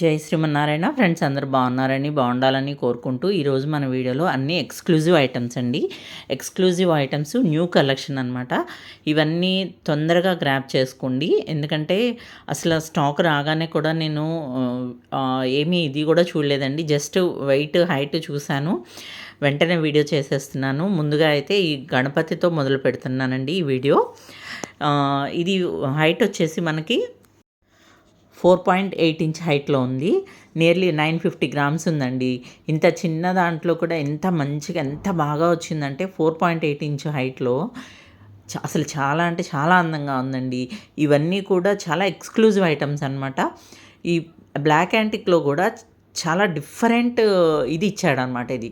జై శ్రీమన్నారాయణ. ఫ్రెండ్స్ అందరు బాగున్నారని బాగుండాలని కోరుకుంటూ ఈరోజు మన వీడియోలో అన్ని ఎక్స్క్లూజివ్ ఐటమ్స్ అండి. ఎక్స్క్లూజివ్ ఐటమ్స్ న్యూ కలెక్షన్ అనమాట ఇవన్నీ తొందరగా గ్రాప్ చేసుకోండి. ఎందుకంటే అసలు స్టాక్ రాగానే కూడా నేను ఏమీ ఇది కూడా చూడలేదండి. జస్ట్ వెయిట్ హైట్ చూశాను. వెంటనే వీడియో చేసేస్తున్నాను. ముందుగా అయితే ఈ గణపతితో మొదలు పెడుతున్నానండి ఈ వీడియో ఇది హైట్ వచ్చేసి మనకి ఫోర్ పాయింట్ ఎయిట్ ఇంచ్ హైట్లో ఉంది. నియర్లీ నైన్ ఫిఫ్టీ గ్రామ్స్ ఉందండి. ఇంత చిన్న దాంట్లో కూడా ఎంత మంచిగా ఎంత బాగా వచ్చిందంటే ఫోర్ పాయింట్ ఎయిట్ ఇంచ్ హైట్లో. అసలు చాలా అంటే చాలా అందంగా ఉందండి. ఇవన్నీ కూడా చాలా ఎక్స్క్లూజివ్ ఐటమ్స్ అనమాట ఈ బ్లాక్ యాంటిక్లో కూడా చాలా డిఫరెంట్ ఇది ఇచ్చాడనమాట ఇది.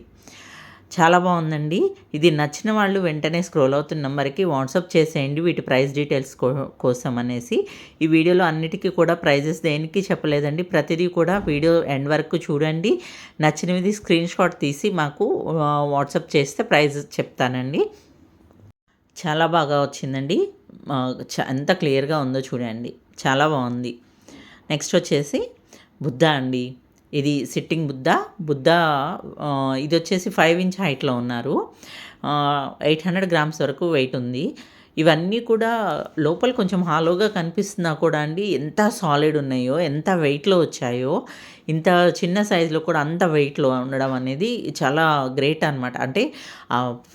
చాలా బాగుందండి. ఇది నచ్చిన వాళ్ళు వెంటనే స్క్రోల్ అవుతున్న నెంబర్కి వాట్సాప్ చేసేయండి. వీటి ప్రైస్ డీటెయిల్స్ కోసం అనేసి. ఈ వీడియోలో అన్నిటికీ కూడా ప్రైజెస్ దేనికి చెప్పలేదండి. ప్రతిదీ కూడా వీడియో ఎండ్ వరకు చూడండి. నచ్చినవి స్క్రీన్ షాట్ తీసి మాకు వాట్సాప్ చేస్తే ప్రైజ్ చెప్తానండి. చాలా బాగా వచ్చిందండి. ఎంత క్లియర్గా ఉందో చూడండి. చాలా బాగుంది. నెక్స్ట్ వచ్చేసి బుద్ధ అండి. ఇది సిట్టింగ్ బుద్ధ బుద్ధ ఇది వచ్చేసి ఫైవ్ ఇంచ్ హైట్లో ఉన్నారు. ఎయిట్ హండ్రెడ్ గ్రామ్స్ వరకు వెయిట్ ఉంది. ఇవన్నీ కూడా లోపల కొంచెం హాలోగా కనిపిస్తున్నా కూడా అండి. ఎంత సాలిడ్ ఉన్నాయో ఎంత వెయిట్లో వచ్చాయో ఇంత చిన్న సైజులో కూడా అంత వెయిట్లో ఉండడం అనేది చాలా గ్రేట్ అనమాట అంటే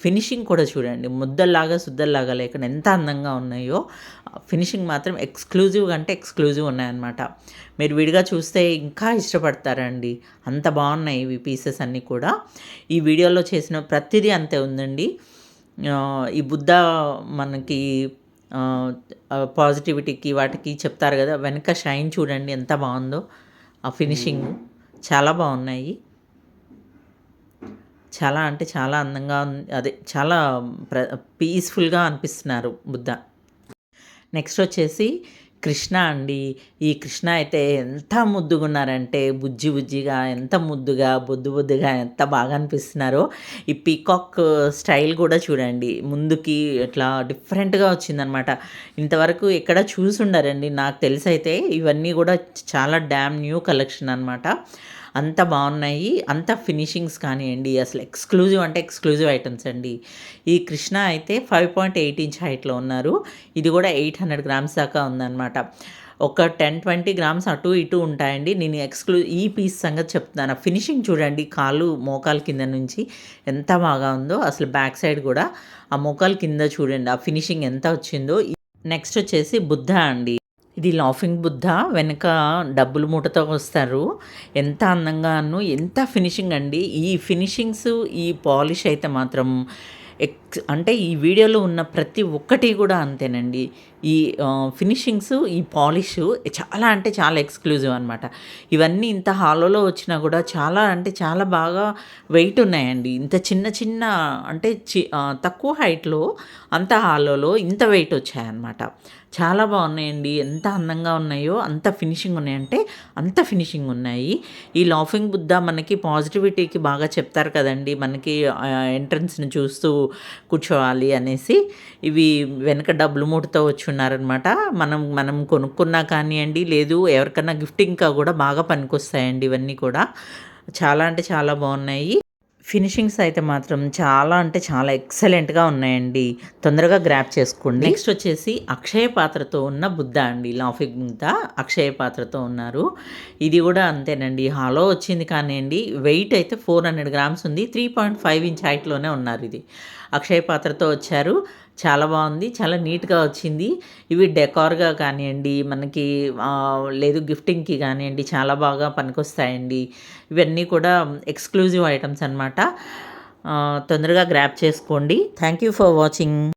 ఫినిషింగ్ కూడా చూడండి ముద్దల్లాగా సుద్దల్లాగా లేకుండా ఎంత అందంగా ఉన్నాయో ఫినిషింగ్ మాత్రం ఎక్స్క్లూజివ్ అంటే ఎక్స్క్లూజివ్ ఉన్నాయన్నమాట. మీరు విడిగా చూస్తే ఇంకా ఇష్టపడతారండి. అంత బాగున్నాయి ఇవి పీసెస్ అన్నీ కూడా. ఈ వీడియోలో చేసిన ప్రతిదీ అంతే ఉందండి. ఈ బుద్ధ మనకి పాజిటివిటీకి వాటికి చెప్తారు కదా వెనక షైన్ చూడండి ఎంత బాగుందో ఆ ఫినిషింగ్ చాలా బాగున్నాయి. చాలా అంటే చాలా అందంగా అదే చాలా ప్ర పీస్ఫుల్గా అనిపిస్తున్నారు బుద్ధ. నెక్స్ట్ వచ్చేసి కృష్ణ అండి. ఈ కృష్ణ అయితే ఎంత ముద్దుగా ఉన్నారంటే బుజ్జి బుజ్జిగా ఎంత ముద్దుగా బొద్దు బొద్దుగా ఎంత బాగా అనిపిస్తున్నారో. ఈ పీకాక్ స్టైల్ కూడా చూడండి. ముందుకి ఇట్లా డిఫరెంట్గా వచ్చిందనమాట. ఇంతవరకు ఎక్కడ చూసుండరండి. నాకు తెలిసి అయితే ఇవన్నీ కూడా చాలా డ్యామ్ న్యూ కలెక్షన్ అనమాట. అంత బాగున్నాయి. అంత ఫినిషింగ్స్ కానివ్వండి అసలు ఎక్స్క్లూజివ్ అంటే ఎక్స్క్లూజివ్ ఐటమ్స్ అండి. ఈ కృష్ణ అయితే ఫైవ్ పాయింట్ ఎయిట్ ఇంచ్ హైట్లో ఉన్నారు. ఇది కూడా ఎయిట్ హండ్రెడ్ గ్రామ్స్ దాకా ఉందన్నమాట. ఒక టెన్ ట్వంటీ గ్రామ్స్ అటు ఇటు ఉంటాయండి. నేను ఎక్స్క్లూ ఈ పీస్ సంగతి చెప్తున్నాను. ఫినిషింగ్ చూడండి కాలు మోకాలు కింద నుంచి ఎంత బాగా ఉందో అసలు బ్యాక్ సైడ్ కూడా ఆ మోకాలు కింద చూడండి ఆ ఫినిషింగ్ ఎంత వచ్చిందో. నెక్స్ట్ వచ్చేసి బుద్ధ అండి. ఇది లాఫింగ్ బుద్ధ? వెనక డబ్బులు మూటతో వస్తారు. ఎంత అందంగాను ఎంత ఫినిషింగ్ అండి. ఈ ఫినిషింగ్స్ ఈ పాలిష్ అయితే మాత్రం ఎక్స్ అంటే ఈ వీడియోలో ఉన్న ప్రతి ఒక్కటి కూడా అంతేనండి. ఈ ఫినిషింగ్స్ ఈ పాలిష్ చాలా అంటే చాలా ఎక్స్క్లూజివ్ అనమాట ఇవన్నీ ఇంత హాలోలో వచ్చినా కూడా చాలా అంటే చాలా బాగా వెయిట్ ఉన్నాయండి. ఇంత చిన్న చిన్న అంటే చి తక్కువ హైట్లో అంత హాలోలో ఇంత వెయిట్ వచ్చాయన్నమాట. చాలా బాగున్నాయండి. ఎంత అందంగా ఉన్నాయో అంత ఫినిషింగ్ ఉన్నాయంటే అంత ఫినిషింగ్ ఉన్నాయి. ఈ లాఫింగ్ బుద్ధ మనకి పాజిటివిటీకి బాగా చెప్తారు కదండి. మనకి ఎంట్రన్స్ని చూస్తూ కూర్చోవాలి అనేసి ఇవి వెనక డబ్బులు మూటతో వచ్చి చేస్తున్నారనమాట మనం మనం కొనుక్కున్నా కానివ్వండి లేదు ఎవరికన్నా గిఫ్టింగ్గా కూడా బాగా పనికొస్తాయండి ఇవన్నీ కూడా. చాలా అంటే చాలా బాగున్నాయి. ఫినిషింగ్స్ అయితే మాత్రం చాలా అంటే చాలా ఎక్సలెంట్గా ఉన్నాయండి. తొందరగా గ్రాప్ చేసుకోండి. నెక్స్ట్ వచ్చేసి అక్షయ పాత్రతో ఉన్న బుద్ధ అండి లాఫింగ్ బుద్ధ అక్షయ పాత్రతో ఉన్నారు. ఇది కూడా అంతేనండి. హాలో వచ్చింది కానివ్వండి వెయిట్ అయితే ఫోర్ హండ్రెడ్ గ్రామ్స్ ఉంది. త్రీ పాయింట్ ఫైవ్ ఇంచ్ హైట్లోనే ఉన్నారు ఇది. అక్షయ పాత్రతో వచ్చారు. చాలా బాగుంది చాలా నీట్గా వచ్చింది. ఇవి డెకార్గా కానివ్వండి మనకి లేదు గిఫ్టింగ్కి కానివ్వండి చాలా బాగా పనికొస్తాయండి. ఇవన్నీ కూడా ఎక్స్క్లూజివ్ ఐటమ్స్ అనమాట తొందరగా గ్రాప్ చేసుకోండి. Thank you for watching.